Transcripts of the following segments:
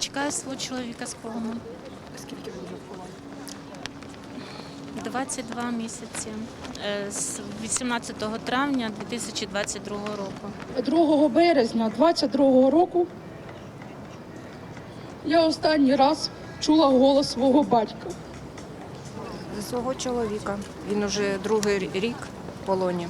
Чекаю свого чоловіка з полону. Скільки він вже в полоні? 22 місяці. Е, З 18 травня 2022 року. 2 березня 22 року я останній раз чула голос свого батька. Свого чоловіка. Він уже другий рік в полоні.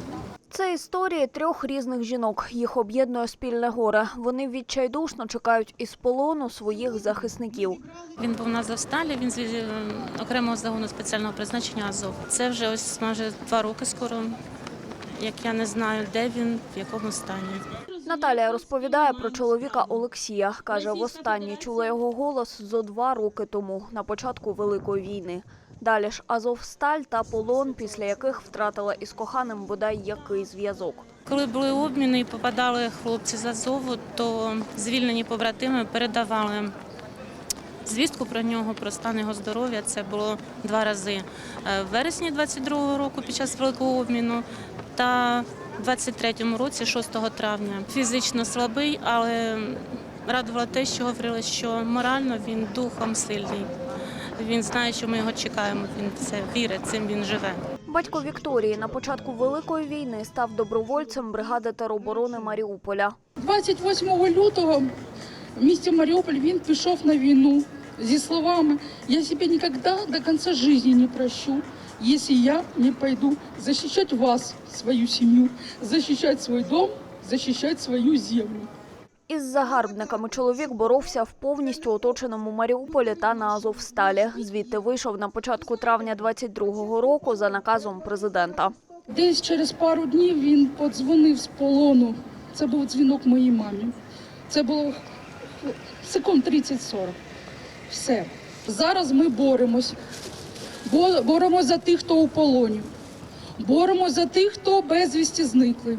Це історії трьох різних жінок. Їх об'єднує спільне горе. Вони відчайдушно чекають із полону своїх захисників. Він був на Завсталі, він з е, окремого загону спеціального призначення Азов. Це вже ось майже два роки скоро, як я не знаю, де він, в якому стані. Наталія розповідає про чоловіка Олексія. Каже, востаннє чула його голос зо два роки тому, на початку Великої війни. Далі ж Азовсталь та полон, після яких втратила із коханим бодай який зв'язок. Коли були обміни і попадали хлопці з Азову, то звільнені побратими передавали звістку про нього, про стан його здоров'я. Це було два рази Е, в вересні 22-го року під час великого обміну та в 23-му році, 6 травня. Фізично слабий, але радувало те, що говорили, що морально він духом сильний. Він знає, що ми його чекаємо. Він це вірить, цим він живе. Батько Вікторії на початку Великої війни став добровольцем бригади тероборони Маріуполя. 28 лютого в місті Маріуполь він пішов на війну зі словами «Я себе ніколи до кінця життя не прощу, якщо я не пойду захищати вас, свою сім'ю, захищати свій дом, захищати свою землю». Із загарбниками чоловік боровся в повністю оточеному Маріуполі та на Азовсталі. Звідти вийшов на початку травня 22-го року за наказом президента. Десь через пару днів він подзвонив з полону. Це був дзвінок моїй мамі. Це було секунд 30-40. Все. Зараз ми боремось. Бо- Боремось за тих, хто у полоні. Боремось за тих, хто безвісті зникли.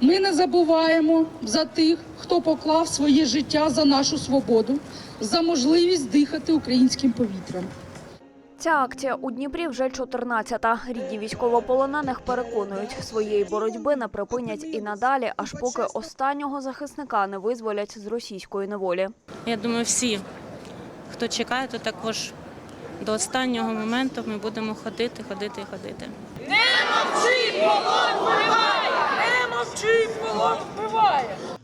Ми не забуваємо за тих, хто поклав своє життя за нашу свободу, за можливість дихати українським повітрям. Ця акція у Дніпрі вже 14-та. Рідні військовополонених переконують, своєї боротьби не припинять і надалі, аж поки останнього захисника не визволять з російської неволі. Я думаю, всі, хто чекає, то також до останнього моменту ми будемо ходити, ходити і ходити.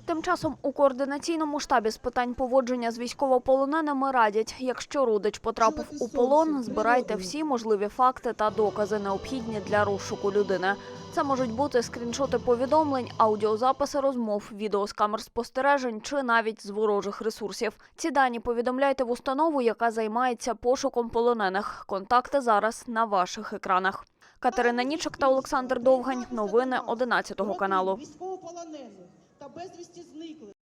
Тим часом у координаційному штабі з питань поводження з військовополоненими радять, якщо родич потрапив у полон, збирайте всі можливі факти та докази, необхідні для розшуку людини. Це можуть бути скріншоти повідомлень, аудіозаписи розмов, відео з камер спостережень чи навіть з ворожих ресурсів. Ці дані повідомляйте в установу, яка займається пошуком полонених. Контакти зараз на ваших екранах. Катерина Нічок та Олександр Довгань. Новини 11 каналу. військовополонених та безвісті зниклих.